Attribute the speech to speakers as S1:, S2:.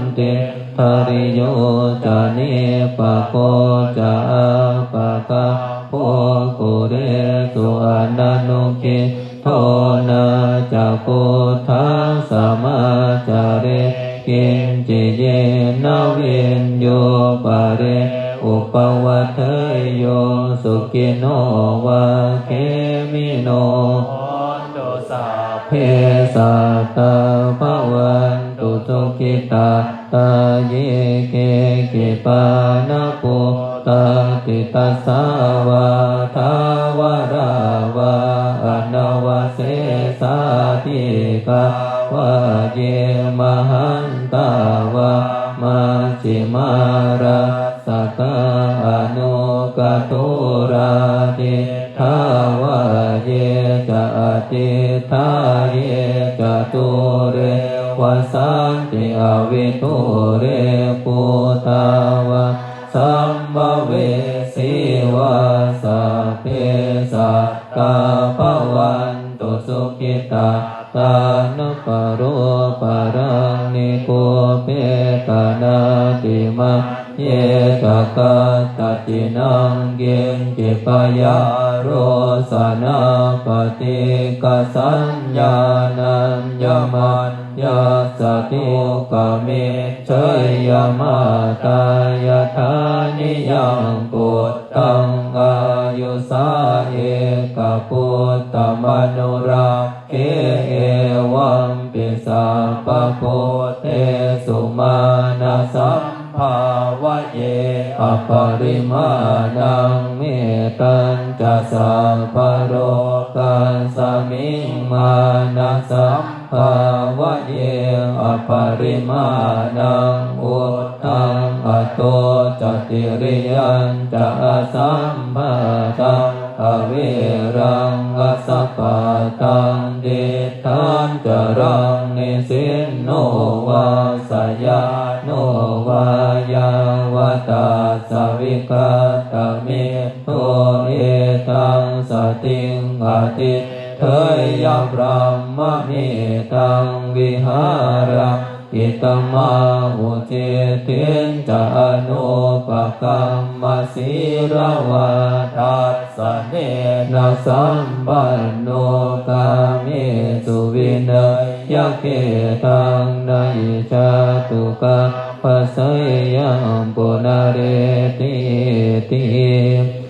S1: นติภริโยจะเนปะโกจะปะกะโพกุเรสุอนันตุกิโทนาจะโกทังสมาจาเรกินจิเยนาเวนโยปะเรอุปวัฏโยสุกิโนวะเคมิโน
S2: โอนตุสา
S1: เพสัตตาภวันตุทุ กิตาตาเยเกเกปานาปุตาติตัสาวาทาวาราวาอนาวาเสสาติกาวาเยมหันตาวามาจิมาราสกาอนุกตุราติทา จิตทาเยจะตุเรวสันติอวิทุเรปุตาวะสัมภเวสีวาสัพเพสัตตาภวันตุสุขิตา ตานุปโรปารังนิโกเปตานาติมาเยตกาตตินังเกณจิปยาโรสนาปฏิกสัญญานัญญมันยาสติกามิเชยมาตายธานิยังปุตตังอายุสาเอกปุตตมนุราเกเอวัมปิสัพโพเตสุมาณสัมภาวะเยอปริมาณังเมตัญจะสัพโรกันสมิงมานะสัมภาวะเยอปริมาณังอุตตังอโตจติริยันจะสัมภะตัง อเวรังกัสสปะตังเดทันจรังเนสินโนวาสยาโนวายาวตาสวิกาตเมโตเอตังสติงอาทิเทยพรหมเมตังวิหารัง อิตมาหุเจเทนจะอนุปกรรมสีรวาทัสสเนนะสัมปันโนกามิสุวินัยยะเกตังนัยจาตุกะปัสสยังปุนาเรติติ